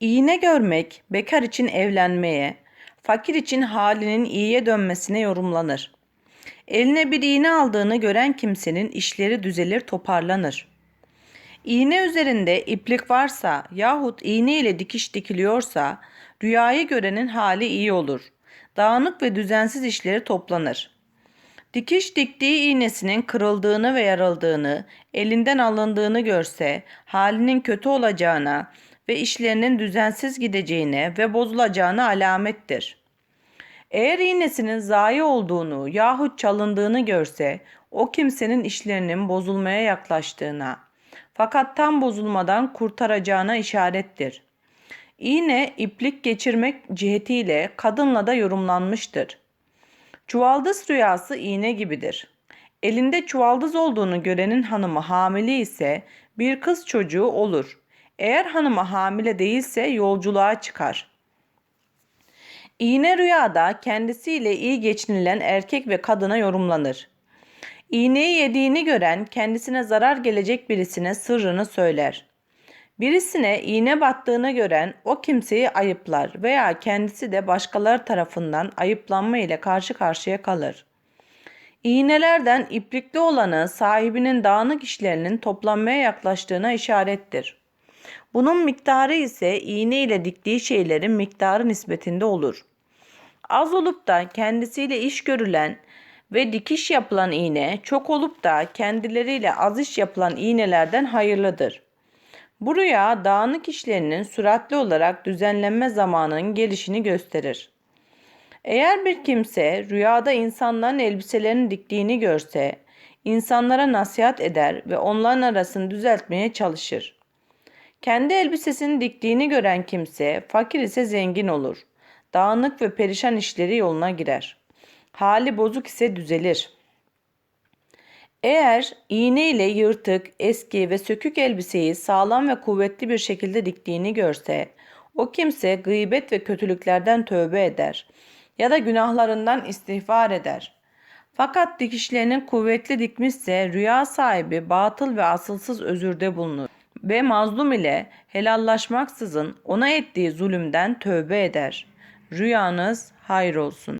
İğne görmek, bekar için evlenmeye, fakir için halinin iyiye dönmesine yorumlanır. Eline bir iğne aldığını gören kimsenin işleri düzelir, toparlanır. İğne üzerinde iplik varsa yahut iğne ile dikiş dikiliyorsa rüyayı görenin hali iyi olur. Dağınık ve düzensiz işleri toplanır. Dikiş diktiği iğnesinin kırıldığını ve yarıldığını, elinden alındığını görse halinin kötü olacağına ve işlerinin düzensiz gideceğine ve bozulacağına alamettir. Eğer iğnesinin zayi olduğunu yahut çalındığını görse o kimsenin işlerinin bozulmaya yaklaştığına fakat tam bozulmadan kurtaracağına işarettir. İğne iplik geçirmek cihetiyle kadınla da yorumlanmıştır. Çuvaldız rüyası iğne gibidir. Elinde çuvaldız olduğunu görenin hanımı hamile ise bir kız çocuğu olur. Eğer hanımı hamile değilse yolculuğa çıkar. İğne rüyada kendisiyle iyi geçinilen erkek ve kadına yorumlanır. İğneyi yediğini gören kendisine zarar gelecek birisine sırrını söyler. Birisine iğne battığını gören o kimseyi ayıplar veya kendisi de başkaları tarafından ayıplanma ile karşı karşıya kalır. İğnelerden iplikli olanı sahibinin dağınık işlerinin toplanmaya yaklaştığına işarettir. Bunun miktarı ise iğne ile diktiği şeylerin miktarı nispetinde olur. Az olup da kendisiyle iş görülen ve dikiş yapılan iğne çok olup da kendileriyle az iş yapılan iğnelerden hayırlıdır. Bu rüya dağınık işlerinin süratli olarak düzenlenme zamanının gelişini gösterir. Eğer bir kimse rüyada insanların elbiselerini diktiğini görse, insanlara nasihat eder ve onların arasını düzeltmeye çalışır. Kendi elbisesini diktiğini gören kimse fakir ise zengin olur. Dağınık ve perişan işleri yoluna girer. Hali bozuk ise düzelir. Eğer iğne ile yırtık, eski ve sökük elbiseyi sağlam ve kuvvetli bir şekilde diktiğini görse, o kimse gıybet ve kötülüklerden tövbe eder ya da günahlarından istiğfar eder. Fakat dikişlerini kuvvetli dikmişse rüya sahibi batıl ve asılsız özürde bulunur ve mazlum ile helallaşmaksızın ona ettiği zulümden tövbe eder. Rüyanız hayır olsun.